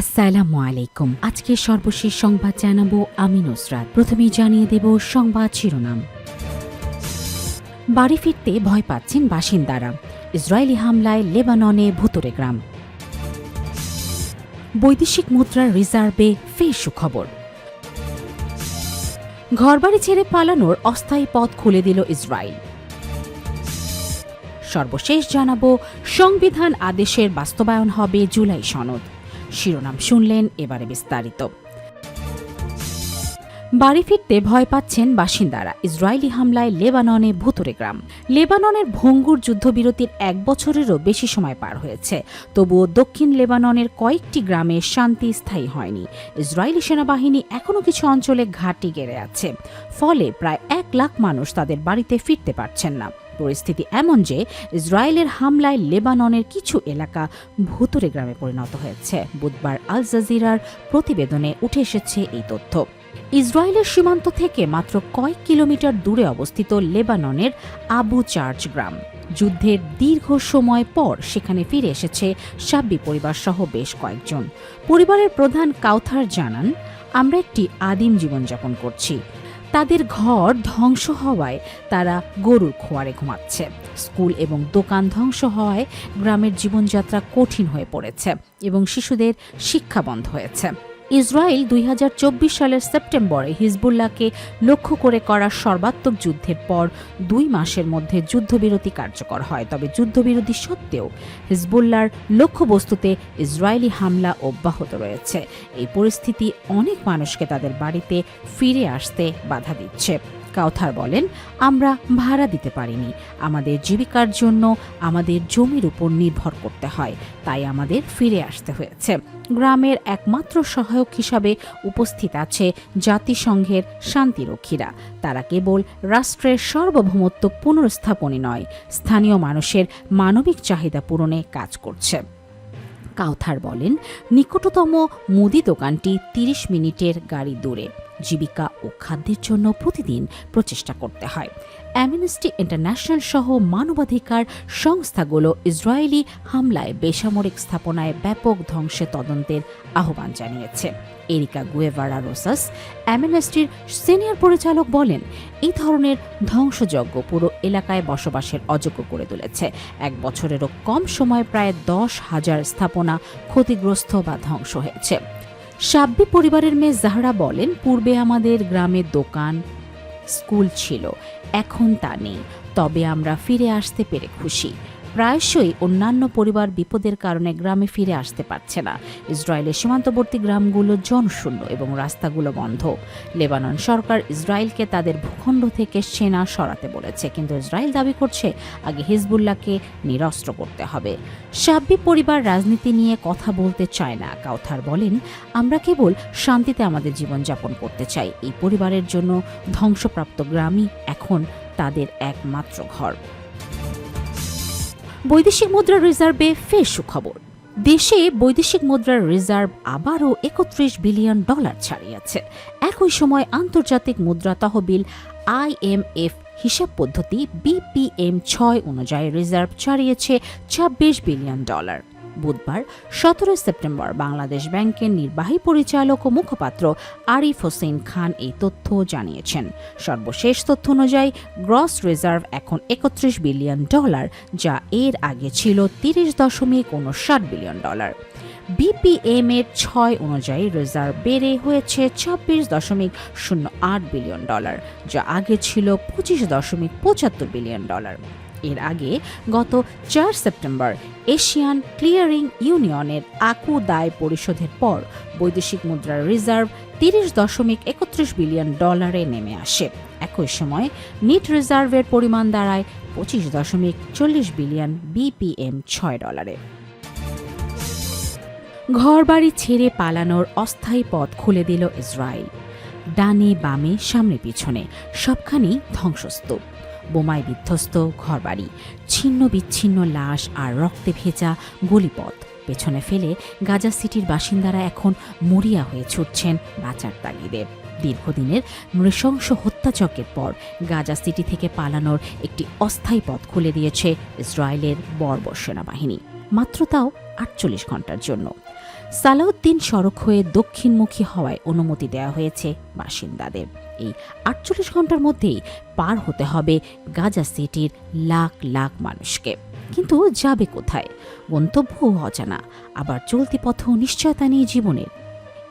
আসসালামু আলাইকুম। আজকে সর্বশেষ সংবাদ জানাব আমি নুসরাত প্রথমেই জানিয়ে দেব সংবাদ শিরোনাম। বাড়ি ফিরতে ভয় পাচ্ছেন বাসিন্দারা। ইসরায়েলি হামলায় লেবাননে ভুতুরে গ্রাম। বৈদেশিক মুদ্রার রিজার্ভে ফের সুখবর। ঘরবাড়ি ছেড়ে পালানোর অস্থায়ী পথ খুলে দিল ইসরায়েল। সর্বশেষ জানাব, সংবিধান আদেশের বাস্তবায়ন হবে জুলাই সনদ। শিরোনাম শুনলেন এবারে বিস্তারিত। বাড়ি ফিরতে ভয় পাচ্ছেন বাসিন্দারা। ইসরায়েলি হামলায় লেবাননে ভুতুরে গ্রাম। লেবাননের ভঙ্গুর যুদ্ধবিরতির এক বছরেরও বেশি সময় পার হয়েছে। তবুও দক্ষিণ লেবাননের কয়েকটি গ্রামে শান্তি স্থায়ী হয়নি। ইসরায়েলি সেনাবাহিনী এখনও কিছু অঞ্চলে ঘাঁটি গেড়ে আছে। ফলে প্রায় এক লাখ মানুষ তাদের বাড়িতে ফিরতে পারছেন না। পরিস্থিতি এমন যে ইসরায়েলের হামলায় লেবাননের কিছু এলাকা ভুতুরে গ্রামে পরিণত হয়েছে। বুধবার আল জাজিরার প্রতিবেদনে উঠে এসেছে এই তথ্য। ইসরায়েলের সীমান্ত থেকে মাত্র কয়েক কিলোমিটার দূরে অবস্থিত লেবাননের আবু চার্চ গ্রাম। যুদ্ধের দীর্ঘ সময় পর সেখানে ফিরে এসেছে সাব্বি পরিবার সহ বেশ কয়েকজন। পরিবারের প্রধান কাউথার জানান, আমরা একটি আদিম জীবনযাপন করছি। তাদের ঘর ধ্বংস হওয়ায় তারা গরুর খোয়ারে ঘুমাচ্ছে। স্কুল এবং দোকান ধ্বংস হওয়ায় গ্রামের জীবনযাত্রা কঠিন হয়ে পড়েছে এবং শিশুদের শিক্ষা বন্ধ হয়েছে। ইসরায়েল দুই হাজার চব্বিশ সালের সেপ্টেম্বরে হিজবুল্লাহকে লক্ষ্য করে করা সর্বাত্মক যুদ্ধের পর দুই মাসের মধ্যে যুদ্ধবিরতি কার্যকর হয়। তবে যুদ্ধবিরতি সত্ত্বেও হিজবুল্লাহর লক্ষ্যবস্তুতে ইসরায়েলি হামলা অব্যাহত রয়েছে। এই পরিস্থিতি অনেক মানুষকে তাদের বাড়িতে ফিরে আসতে বাধা দিচ্ছে। কাউথার বলেন, আমরা ভাড়া দিতে পারিনি। আমাদের জীবিকার জন্য আমাদের জমির উপর নির্ভর করতে হয়। তাই আমাদের ফিরে আসতে হয়েছে। গ্রামের একমাত্র সহায়ক হিসাবে উপস্থিত আছে জাতিসংঘের শান্তিরক্ষীরা। তারা কেবল রাষ্ট্রের সার্বভৌমত্ব পুনর্স্থাপনই নয়, স্থানীয় মানুষের মানবিক চাহিদা পূরণে কাজ করছে। কাউথার বলেন, নিকটতম মুদি দোকানটি ৩০ মিনিটের গাড়ি দূরে। জীবিকা ও খাদ্যের জন্য প্রতিদিন প্রচেষ্টা করতে হয়। অ্যামনেস্টি ইন্টারন্যাশনাল সহ মানবাধিকার সংস্থাগুলো ইসরায়েলি হামলায় বেসামরিক স্থাপনায় ব্যাপক ধ্বংসে তদন্তের আহ্বান জানিয়েছে। এরিকা গুয়েভারা রোসাস অ্যামনেস্টির সিনিয়র পরিচালক বলেন, এই ধরনের ধ্বংসযজ্ঞ পুরো এলাকায় বসবাসের অযোগ্য করে তুলেছে। এক বছরেরও কম সময় প্রায় দশ হাজার স্থাপনা ক্ষতিগ্রস্ত বা ধ্বংস হয়েছে। সাব্বি পরিবারের মেয়ে জাহরা বলেন, পূর্বে আমাদের গ্রামের দোকান, স্কুল ছিল, এখন তা নেই। তবে আমরা ফিরে আসতে পেরে খুশি। প্রায়শই অন্যান্য পরিবার বিপদের কারণে গ্রামে ফিরে আসতে পারছে না। ইসরায়েলের সীমান্তবর্তী গ্রামগুলো জনশূন্য এবং রাস্তাগুলো বন্ধ। লেবানন সরকার ইসরায়েলকে তাদের ভূখণ্ড থেকে সেনা সরাতে বলেছে, কিন্তু ইসরায়েল দাবি করছে আগে হিজবুল্লাহকে নিরস্ত্র করতে হবে। সাব্বি পরিবার রাজনীতি নিয়ে কথা বলতে চায় না। কাউথার বলেন, আমরা কেবল শান্তিতে আমাদের জীবনযাপন করতে চাই। এই পরিবারের জন্য ধ্বংসপ্রাপ্ত গ্রামই এখন তাদের একমাত্র ঘর। বৈদেশিক মুদ্রা রিজার্ভে ফের সুখবর। দেশে বৈদেশিক মুদ্রার রিজার্ভ আবারও একত্রিশ বিলিয়ন ডলার ছাড়িয়েছে। একই সময় আন্তর্জাতিক মুদ্রা তহবিল আইএমএফ হিসাব পদ্ধতি বিপিএম ছয় অনুযায়ী রিজার্ভ ছাড়িয়েছে ছাব্বিশ বিলিয়ন ডলার। বুধবার সতেরো সেপ্টেম্বর বাংলাদেশ ব্যাংকের নির্বাহী পরিচালক ও মুখপাত্র আরিফ হোসেন খান এই তথ্য জানিয়েছেন। সর্বশেষ তথ্য অনুযায়ী গ্রস রিজার্ভ এখন একত্রিশ বিলিয়ন ডলার, যা এর আগে ছিল তিরিশ দশমিক উনষাট বিলিয়ন ডলার। বিপিএম এর ছয় অনুযায়ী রিজার্ভ বেড়ে হয়েছে ছাব্বিশ দশমিক শূন্য আট বিলিয়ন ডলার, যা আগে ছিল পঁচিশ দশমিক পঁচাত্তর বিলিয়ন ডলার। এর আগে গত চার সেপ্টেম্বর এশিয়ান ক্লিয়ারিং ইউনিয়নের আকু দায় পরিশোধের পর বৈদেশিক মুদ্রার রিজার্ভ তিরিশ দশমিক একত্রিশ বিলিয়ন ডলারে নেমে আসে। একই সময় নিট রিজার্ভের পরিমাণ দাঁড়ায় পঁচিশ দশমিক চল্লিশ বিলিয়ন বিপিএম ছয় ডলারে। ঘরবাড়ি ছেড়ে পালানোর অস্থায়ী পথ খুলে দিল ইসরায়েল। ডানে বামে সামনে পিছনে সবখানেই ধ্বংসস্তূপ। বোমায় বিধ্বস্ত ঘরবাড়ি। ছিন্ন বিচ্ছিন্ন লাশ আর রক্তে ভেজা গলিপথ। পেছনে ফেলে গাজা সিটির বাসিন্দারা এখন মরিয়া হয়ে ছুটছেন বাঁচার তাগিদে। দীর্ঘদিনের নৃশংস হত্যাচকের পর গাজা সিটি থেকে পালানোর একটি অস্থায়ী পথ খুলে দিয়েছে ইসরায়েলের বর্বর সেনাবাহিনী। মাত্র তাও আটচল্লিশ ঘণ্টার জন্য। সালাউদ্দিন সড়ক হয়ে দক্ষিণমুখী হওয়ায় অনুমতি দেওয়া হয়েছে বাসিন্দাদের। এই আটচল্লিশ ঘণ্টার মধ্যেই পার হতে হবে গাজা সিটির লাখ লাখ মানুষকে। কিন্তু যাবে কোথায়? গন্তব্য অজানা, আবার চলতি পথেও নিশ্চয়তা নেই জীবনের।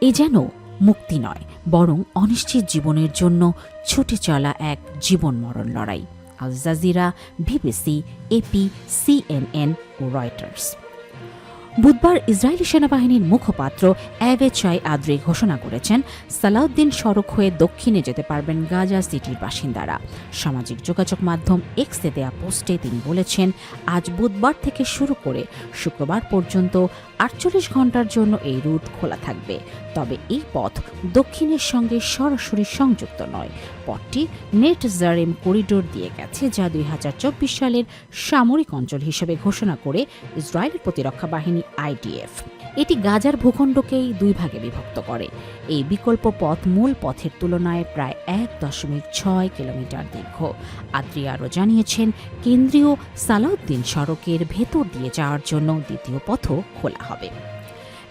এ যেন মুক্তি নয়, বরং অনিশ্চিত জীবনের জন্য ছুটে চলা এক জীবন মরণ লড়াই। Al Jazeera, BBC AP CNN ও রয়টার্স। বুধবার ইসরায়েলি সেনাবাহিনীর মুখপাত্র অ্যাভেচাই আদ্রি ঘোষণা করেছেন, সালাউদ্দিন সড়ক হয়ে দক্ষিণে যেতে পারবেন গাজা সিটির বাসিন্দারা। সামাজিক যোগাযোগ মাধ্যম এক্সে দেয়া পোস্টে তিনি বলেছেন, আজ বুধবার থেকে শুরু করে শুক্রবার পর্যন্ত আটচল্লিশ ঘণ্টার জন্য এই রুট খোলা থাকবে। তবে এই পথ দক্ষিণের সঙ্গে সরাসরি সংযুক্ত নয়। পথটি নেট জারেম করিডোর দিয়ে গেছে, যা দুই হাজার চব্বিশ সালের সামরিক অঞ্চল হিসেবে ঘোষণা করে ইসরায়েলের প্রতিরক্ষা বাহিনী আইডিএফ এটি গাজার ভূখণ্ডকেই দুই ভাগে বিভক্ত করে। এই বিকল্প পথ মূল পথের তুলনায় প্রায় এক দশমিক ছয় কিলোমিটার দীর্ঘ। আদ্রি আরও জানিয়েছেন, কেন্দ্রীয় সালাউদ্দিন সড়কের ভেতর দিয়ে যাওয়ার জন্য দ্বিতীয় পথও খোলা হবে।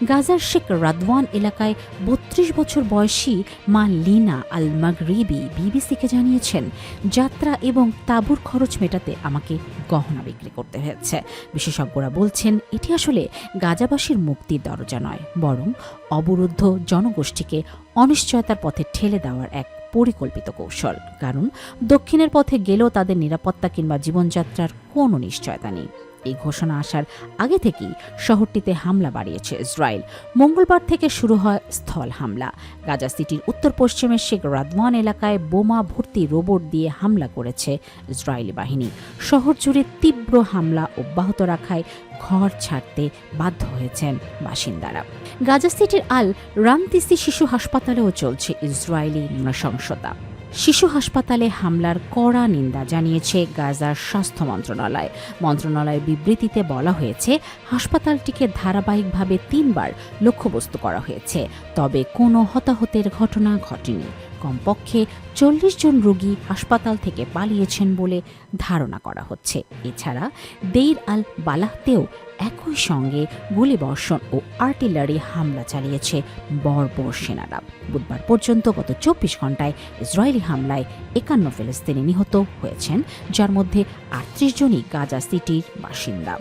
গাজার শেখ রাদওয়ান এলাকায় বত্রিশ বছর বয়সী মা লিনা আল মাগরিবি বিবিসিকে জানিয়েছেন, যাত্রা এবং তাঁবুর খরচ মেটাতে আমাকে গহনা বিক্রি করতে হয়েছে। বিশেষজ্ঞরা বলছেন, এটি আসলে গাজাবাসীর মুক্তির দরজা নয়, বরং অবরুদ্ধ জনগোষ্ঠীকে অনিশ্চয়তার পথে ঠেলে দেওয়ার এক পরিকল্পিত কৌশল। কারণ দক্ষিণের পথে গেলেও তাদের নিরাপত্তা কিংবা জীবনযাত্রার কোনো নিশ্চয়তা নেই। এই ঘোষণা আসার আগে থেকেই শহরটিতে হামলা বাড়িয়েছে ইসরায়েল। মঙ্গলবার থেকে শুরু হয় স্থল হামলা। গাজা সিটির উত্তর পশ্চিমের শেখ রাদওয়ান এলাকায় বোমা ভর্তি রোবট দিয়ে হামলা করেছে ইসরায়েলি বাহিনী। শহর জুড়ে তীব্র হামলা অব্যাহত রাখায় ঘর ছাড়তে বাধ্য হয়েছেন বাসিন্দারা। গাজা সিটির আল রামতিসি শিশু হাসপাতালেও চলছে ইসরায়েলি নৃশংসতা। শিশু হাসপাতালে হামলার কড়া নিন্দা জানিয়েছে গাজার স্বাস্থ্য মন্ত্রণালয়। মন্ত্রণালয়ের বিবৃতিতে বলা হয়েছে, হাসপাতালটিকে ধারাবাহিকভাবে তিনবার লক্ষ্যবস্তু করা হয়েছে, তবে কোনো হতাহতের ঘটনা ঘটেনি। কমপক্ষে চল্লিশ জন রোগী হাসপাতাল থেকে পালিয়েছেন বলে ধারণা করা হচ্ছে। এছাড়া দেইর আল বালাহতেও একই সঙ্গে গুলিবর্ষণ ও আর্টিলারি হামলা চালিয়েছে বর্বর সেনারা। বুধবার পর্যন্ত গত চব্বিশ ঘন্টায় ইসরায়েলি হামলায় একান্ন ফিলিস্তিনি নিহত হয়েছেন, যার মধ্যে আটত্রিশ জনই গাজা সিটির বাসিন্দা।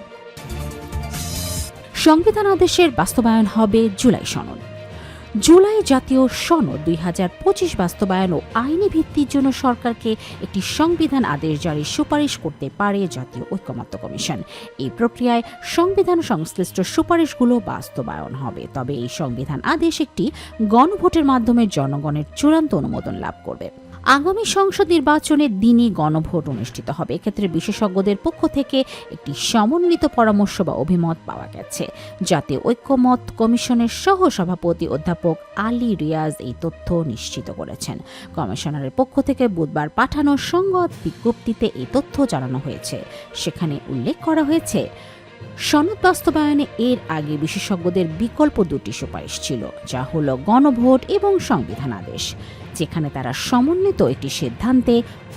সংবিধান আদেশের বাস্তবায়ন হবে জুলাই সনদ। জুলাই জাতীয় সনদ দুই হাজার পঁচিশ বাস্তবায়ন ও আইনি ভিত্তির জন্য সরকারকে একটি সংবিধান আদেশ জারির সুপারিশ করতে পারে জাতীয় ঐক্যমত্য কমিশন। এই প্রক্রিয়ায় সংবিধান সংশ্লিষ্ট সুপারিশগুলো বাস্তবায়ন হবে। তবে এই সংবিধান আদেশ একটি গণভোটের মাধ্যমে জনগণের চূড়ান্ত অনুমোদন লাভ করবে। আগামী সংসদ নির্বাচনের দিনই গণভোট অনুষ্ঠিত হবে। এক্ষেত্রে বিশেষজ্ঞদের পক্ষ থেকে একটি সমন্বিত পরামর্শ বা অভিমত পাওয়া গেছে। জাতীয় ঐক্যমত কমিশনের সহ সভাপতি অধ্যাপক আলী রিয়াজ এই তথ্য নিশ্চিত করেছেন। কমিশনারের পক্ষ থেকে বুধবার পাঠানো সংবাদ বিজ্ঞপ্তিতে এই তথ্য জানানো হয়েছে। সেখানে উল্লেখ করা হয়েছে, সনদ বাস্তবায়নে এর আগে বিশেষজ্ঞদের বিকল্প দুটি সুপারিশ ছিল, যা হল গণভোট এবং সংবিধান আদেশ। যেখানে তারা সমন্বিত একটি সিদ্ধান্তে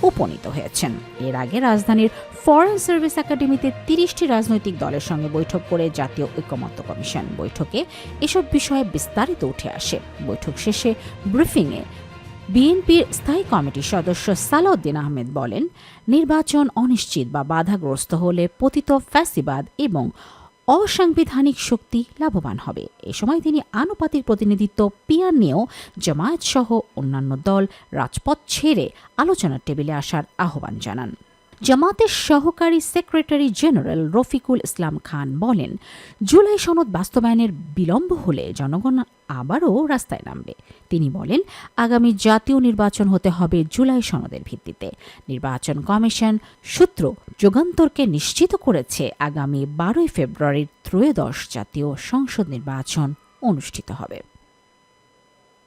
উপনীত হয়েছেন। এর আগে রাজধানীর ফরেন সার্ভিস একাডেমিতে তিরিশটি রাজনৈতিক দলের সঙ্গে বৈঠক করে জাতীয় ঐক্যমত্য কমিশন বৈঠকে এসব বিষয়ে বিস্তারিত উঠে আসে। বৈঠক শেষে ব্রিফিংয়ে বিএনপির স্থায়ী কমিটির সদস্য সালাউদ্দিন আহমেদ বলেন, নির্বাচন অনিশ্চিত বা বাধাগ্রস্ত হলে পতিত ফ্যাসিবাদ এবং অসাংবিধানিক শক্তি লাভবান হবে। এ সময় তিনি আনুপাতিক প্রতিনিধিত্ব পিয়ার নিয়েও জামায়াত সহ অন্যান্য দল রাজপথ ছেড়ে আলোচনার টেবিলে আসার আহ্বান জানান। জামাতের সহকারী সেক্রেটারি জেনারেল রফিকুল ইসলাম খান বলেন, জুলাই সনদ বাস্তবায়নের বিলম্ব হলে জনগণ আবারও রাস্তায় নামবে। তিনি বলেন, আগামী জাতীয় নির্বাচন হতে হবে জুলাই সনদের ভিত্তিতে। নির্বাচন কমিশন সূত্র যুগান্তরকে নিশ্চিত করেছে, আগামী বারোই ফেব্রুয়ারির ত্রয়োদশ জাতীয় সংসদ নির্বাচন অনুষ্ঠিত হবে।